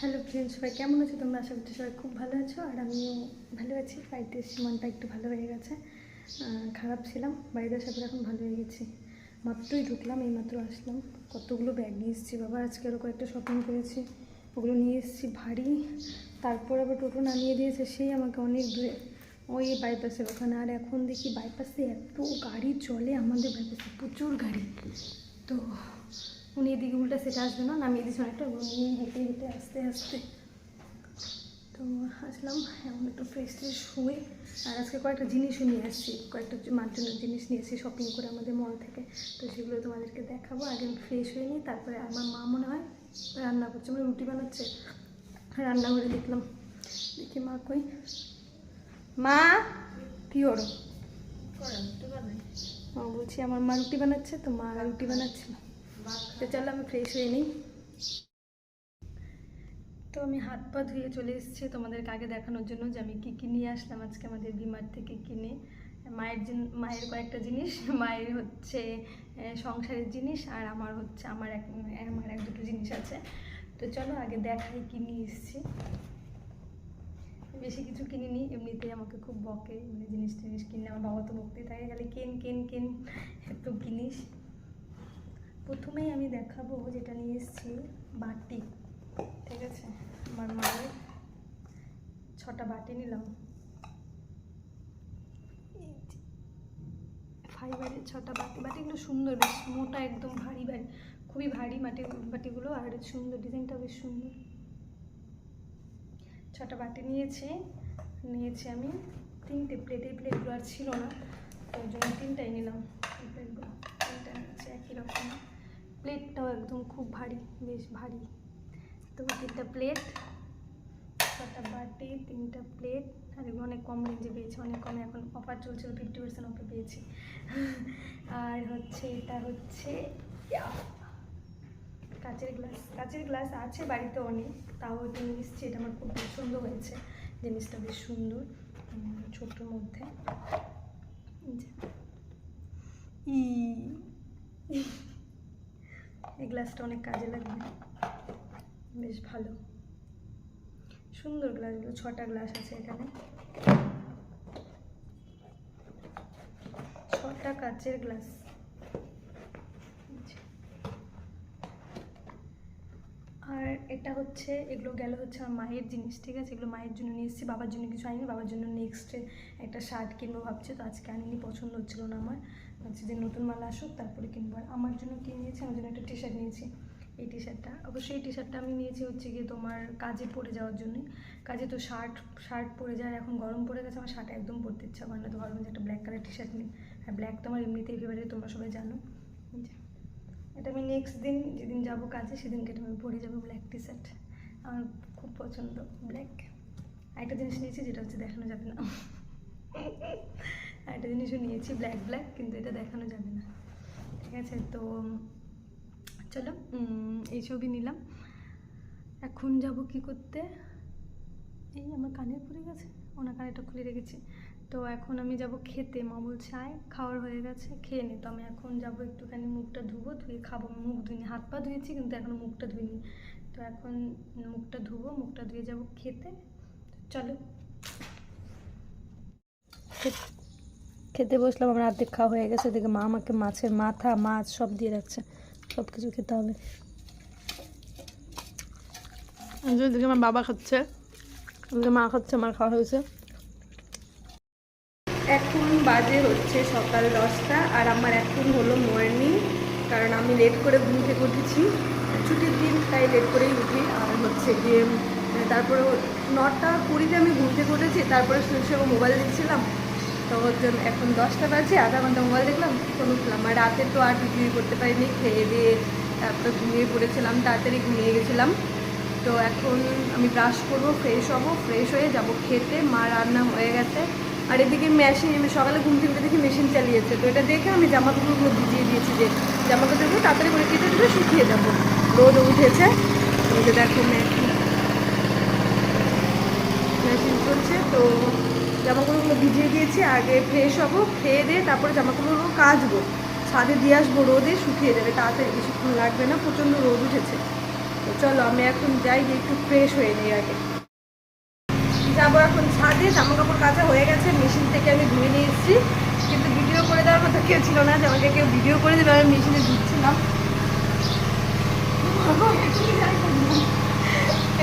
Hello friends সবাই কেমন আছো? তোমরা আশা করছি সবাই খুব ভালো আছো, আর আমিও ভালো আছি। বাড়িতে এসে মনটা একটু ভালো হয়ে গেছে। খারাপ ছিলাম, বাড়িতে সাথে এখন ভালো হয়ে গেছি। মাত্রই ঢুকলাম এই মাত্র আসলাম। কতগুলো ব্যাগ নিয়ে এসেছি বাবা, আজকে আরও কয়েকটা শপিং করেছি। ওগুলো নিয়ে এসেছি ভারী। তারপর আবার টোটো নামিয়ে দিয়েছে, সেই আমাকে অনেক দূরে। ওই বাইপাসের ওখানে। আর এখন দেখি বাইপাসে এত গাড়ি চলে আমাদের বাইপাসে প্রচুর গাড়ি। তো উনি এদিকে উল্টা সেটা আসবে না নামিয়ে দিয়েছেন অনেকটা নিয়ে হেঁটে হেঁটে আস্তে আস্তে। তো আসলাম এমন একটু ফ্রেশ ফ্রেশ হয়ে আর আজকে কয়েকটা জিনিসও নিয়ে আসছি কয়েকটা মার্জনের জিনিস নিয়ে এসেছি শপিং করে আমাদের মল থেকে। তো সেগুলো তোমাদেরকে দেখাবো আগে আমি ফ্রেশ হয়ে নিই তারপরে আমার মা মনে হয় রান্না করছে মানে রুটি বানাচ্ছে। রান্না করে দেখলাম দেখি মা কই। মা কি ওর বলছি আমার মা রুটি বানাচ্ছে তো মা রুটি বানাচ্ছিল তো চলো আমি ফ্রেশ হয়ে নিই। তো আমি হাত পা ধুয়ে চলে এসেছি তোমাদেরকে আগে দেখানোর জন্য যে আমি কী কী নিয়ে আসলাম আজকে আমাদের বিমার থেকে কিনে। মায়ের মায়ের কয়েকটা জিনিস, মায়ের হচ্ছে সংসারের জিনিস আর আমার হচ্ছে, আমার এক আমার এক দুটো জিনিস আছে। তো চলো আগে দেখাই কি নিয়ে এসেছি। বেশি কিছু কিনি কিনিনি, এমনিতেই আমাকে খুব বকে মানে জিনিস টিনিস কিনলে আমার বাবা তো বকতেই থাকে, খালি কেন কেন কেন, এত কিনিস। প্রথমেই আমি দেখাবো যেটা নিয়ে এসেছি, বাটি। ঠিক আছে? আমার মায়ের ছটা বাটি নিলাম। ফাইবারের ছটা বাটি, বাটিগুলো সুন্দর, বেশ মোটা, একদম ভারী ভারী, খুবই ভারী মাটি, বাটিগুলো, আর সুন্দর, ডিজাইনটা বেশ সুন্দর। ছটা বাটি নিয়েছি। নিয়েছি আমি তিনটে প্লেট এই প্লেটগুলো আর ছিল না তো ওই জন্য তিনটাই নিলাম এই প্লেটগুলো তিনটা নিয়েছি একই রকম প্লেটটাও একদম খুব ভারী, বেশ ভারী। তো তিনটা প্লেট, ছটা বাটি, তিনটা প্লেট, আর এগুলো অনেক কম রেঞ্জে পেয়েছি, অনেক কমে এখন অফার চলছিল ফিফটি পার্সেন্ট অফে পেয়েছি। আর হচ্ছে, এটা হচ্ছে কাচের গ্লাস। কাচের গ্লাস আছে বাড়িতে অনেক, তাও এটা নিয়ে এসেছি, এটা আমার খুব পছন্দ হয়েছে, জিনিসটা বেশ সুন্দর ছোটোর মধ্যে। ই গ্লাসটা অনেক কাজে লাগবে। বেশ ভালো। সুন্দর গ্লাসগুলো ছটা গ্লাস আছে এখানে। ছটা কাচের গ্লাস আর এটা হচ্ছে, এগুলো গেল হচ্ছে আমার মায়ের জিনিস, ঠিক আছে? এগুলো মায়ের জন্য নিয়ে এসেছি, বাবার জন্য কিছু আনিনি, বাবার জন্য নেক্সটে একটা শার্ট কিনবো ভাবছি, তো আজকে আনিনি, পছন্দ হচ্ছিল না আমার। ভাবছি যে নতুন মাল আসুক, তারপরে কিনবো। আর আমার জন্য কি নিয়েছি আমার জন্য একটা টি শার্ট নিয়েছি। এই টি। শার্টটা অবশ্যই এই টি শার্টটা আমি নিয়েছি হচ্ছে গিয়ে তোমার কাজে পরে যাওয়ার জন্যই কাজে তো শার্ট শার্ট পরে যায় এখন গরম পড়ে গেছে, আমার শার্ট একদম পরতে ইচ্ছা করে না। তো যে একটা ব্ল্যাক কালার টি শার্ট নিই। আর ব্ল্যাক তো আমার এমনিতেই ফেভারিট তোমরা সবাই জানো। এটা আমি নেক্সট দিন, যেদিন যাব কাজে, সেদিনকে আমি পরে যাব ব্ল্যাক টি শার্ট আমার খুব পছন্দ ব্ল্যাক একটা জিনিস নিয়েছি, যেটা হচ্ছে দেখানো যাবে না। একটা জিনিসও নিয়েছি ব্ল্যাক ব্ল্যাক কিন্তু এটা দেখানো যাবে না। ঠিক আছে, তো চলো এই ছবি নিলাম। এখন যাব কি করতে? এই আমার কানে পড়ে গেছে, ওনার কানেটা খুলে রেখেছি। তো এখন আমি যাব খেতে। মা বলছে, আয়, খাওয়ার হয়ে গেছে, খেয়ে নে। তো আমি এখন যাব একটুখানি মুখটা ধুবো, ধুয়ে খাব। মুখ ধুইনি, হাত পা ধুয়েছি, কিন্তু এখনও মুখটা ধুইনি। তো এখন মুখটা ধুবো, মুখটা ধুয়ে যাব খেতে। চলো। খেতে বসলাম আমার অর্ধেক খাওয়া হয়ে গেছে। দেখে মা আমাকে মাছের মাথা মাছ সব দিয়ে রাখছে। সব কিছু খেতে হবে। দিকে আমার বাবা খাচ্ছে। ওদিকে মা খাচ্ছে আমার খাওয়া হয়েছে। এখন বাজে হচ্ছে সকাল দশটা আর আমার এখন হলো মর্নিং কারণ আমি লেট করে ঘুম থেকে উঠেছি। ছুটির দিন তাই লেট করেই উঠি। আর হচ্ছে গিয়ে তারপরে নটা কুড়িতে আমি ঘুম থেকে উঠেছি তারপরে শুয়ে মোবাইল দেখছিলাম। তো ওর জন্য এখন দশটা বাজে, আধা ঘণ্টা মোবাইল দেখলাম ফোন উঠলাম আর রাতে তো আর টিভি করতে পারিনি, খেয়ে দিয়ে তারপর ঘুমিয়ে পড়েছিলাম, তাড়াতাড়ি ঘুমিয়ে গেছিলাম। তো এখন আমি ব্রাশ করব ফ্রেশ হব ফ্রেশ হয়ে যাব খেতে, মা রান্না হয়ে গেছে। আর এদিকে মেশিন আমি সকালে ঘুম থেকে দেখি মেশিন চালিয়েছে। তো এটা দেখে আমি জামা কাপড়গুলো ভিজিয়ে দিয়েছি যে জামা কাপড়গুলো তাড়াতাড়ি করে কেটে দিলে শুকিয়ে যাব। রোদ উঠেছে। যে দেখো মেশিন মেশিন চলছে, তো ভিজিয়ে দিয়েছি, আগে ফ্রেশ হব, খেয়ে দিয়ে তারপরে জামা কাপড়গুলো কাচবো। ছাদে দিয়ে আসব রোদে, শুকিয়ে যাবে, তাড়াতাড়ি, বেশিক্ষণ লাগবে না, প্রচণ্ড রোদ উঠেছে। তো চলো, আমি এখন যাই, গিয়ে একটু ফ্রেশ হয়ে নিই আগে। যাব এখন ছাদে জামা কাপড় কাচা হয়ে গেছে মেশিন থেকে আমি ধুয়ে নিয়ে এসেছি। কিন্তু ভিডিও করে দেওয়ার মতো কেউ ছিল না, যে আমাকে কেউ ভিডিও করে দেবে, আমি মেশিনে ধুচ্ছিলাম।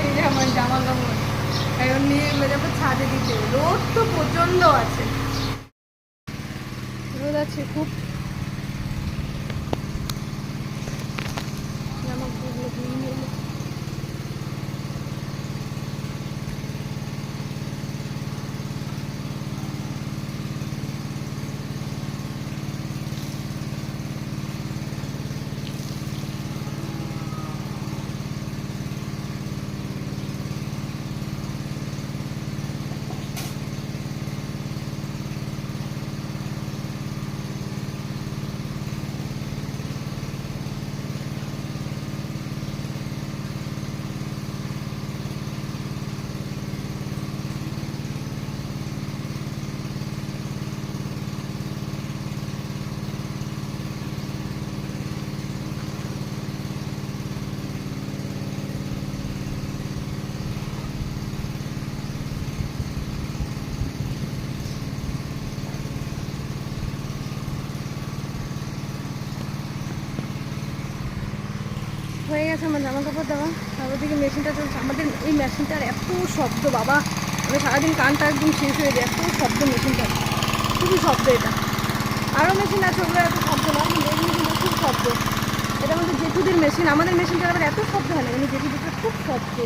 এই যে আমার জামা কাপড় এখন নিয়ে এগুলো ছাদে দিতে। রোদ তো প্রচণ্ড আছে। রোদ আছে খুব জামা কাপড়গুলো ধুয়ে নিয়ে এলো। হয়ে গেছে আমার জামা কাপড় দেওয়া। তারপর দিকে মেশিনটা চলছে। আমাদের এই মেশিনটার এত শব্দ, বাবা। আমি সারাদিন কানটা একদম শেষ হয়ে যায়। এত শব্দ মেশিনটা। খুবই শব্দ এটা। আরও মেশিন আছে, ওগুলো এত শব্দ না। এই মেশিনটা খুব শব্দ। এটা আমাদের জেঠুদের মেশিন। আমাদের মেশিনটার আবার এত শব্দ হয় না। কিন্তু জেঠুদের খুব শব্দ।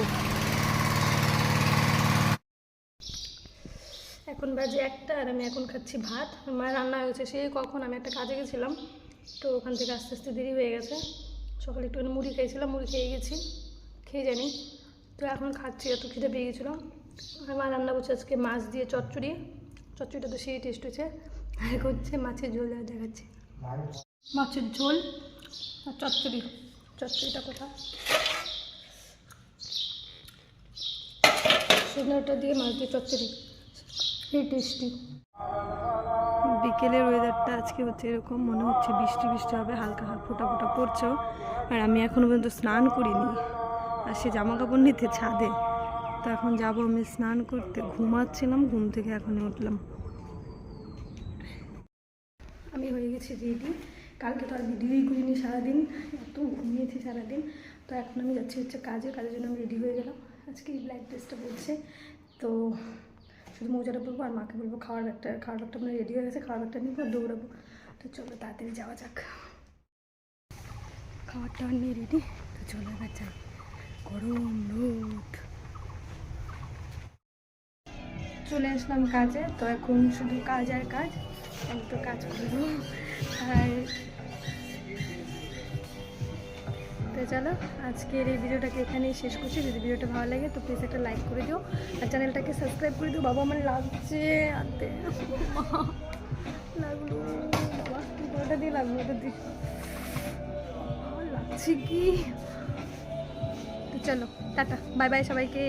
এখন বাজে একটা আর আমি এখন খাচ্ছি ভাত। মায়ের রান্না হয়েছে। সেই কখন? আমি একটা কাজে গেছিলাম। তো ওখান থেকে আস্তে আস্তে দেরি হয়ে গেছে। সকালে একটুখানি মুড়ি খেয়েছিলাম, মুড়ি খেয়ে গেছি, খেয়ে জানি তো এখন খাচ্ছি, এত খিদে পেয়ে গেছিল। আর মা রান্না করছে আজকে মাছ দিয়ে চচ্চড়ি। চচ্চড়িটা তো সেই টেস্ট হয়েছে। আর হচ্ছে মাছের ঝোল দেখাচ্ছে। মাছের ঝোল আর চচ্চড়ি। চচ্চড়িটা কোথায়? শুকনোটা দিয়ে মাছ দিয়ে চচ্চড়ি। সেই টেস্টি বিকেলের ওয়েদারটা আজকে হচ্ছে এরকম, মনে হচ্ছে বৃষ্টি বৃষ্টি হবে, হালকা হালকা ফোটা ফোটা পড়ছেও। আর আমি এখনও পর্যন্ত স্নান করিনি। আর সে জামা কাপড় নিতে ছাদে। তো এখন যাব আমি স্নান করতে। ঘুমাচ্ছিলাম, ঘুম থেকে এখনই উঠলাম। আমি হয়ে গেছি রেডি কালকে তো আর ভিডিওই করিনি সারাদিন। এত ঘুমিয়েছি সারাদিন। তো এখন আমি যাচ্ছি হচ্ছে কাজে। কাজের জন্য আমি রেডি হয়ে গেলাম। আজকে এই ব্ল্যাক ড্রেসটা পরছে। তো শুধু মোজাটা বলব আর মাকে বলব, খাওয়ার ব্যাগটা খাওয়ার ব্যাগটা মানে রেডি হয়ে গেছে, খাওয়ার ব্যাগটা নিয়ে দৌড়াবো। তো চলো তাড়াতাড়ি যাওয়া যাক। খাওয়ার টাওয়ার নিয়ে রেডি তো চলো যাই। গরম রোদ। চলে আসলাম কাজে। তো এখন শুধু কাজ আর কাজ। আমি তো কাজ করব। আর তো চলো, আজকের এই ভিডিওটাকে এখানেই শেষ করছি। যদি ভিডিওটা ভালো লাগে, তো প্লিজ একটা লাইক করে দিও। আর চ্যানেলটাকে সাবস্ক্রাইব করে দিও। বাবা, আমার লাগছে আনতে। লাগল। বাবা দিয়ে লাগল? ওটা দিয়ে। লাগছে কি? তো চলো টাটা বাই বাই সবাইকে।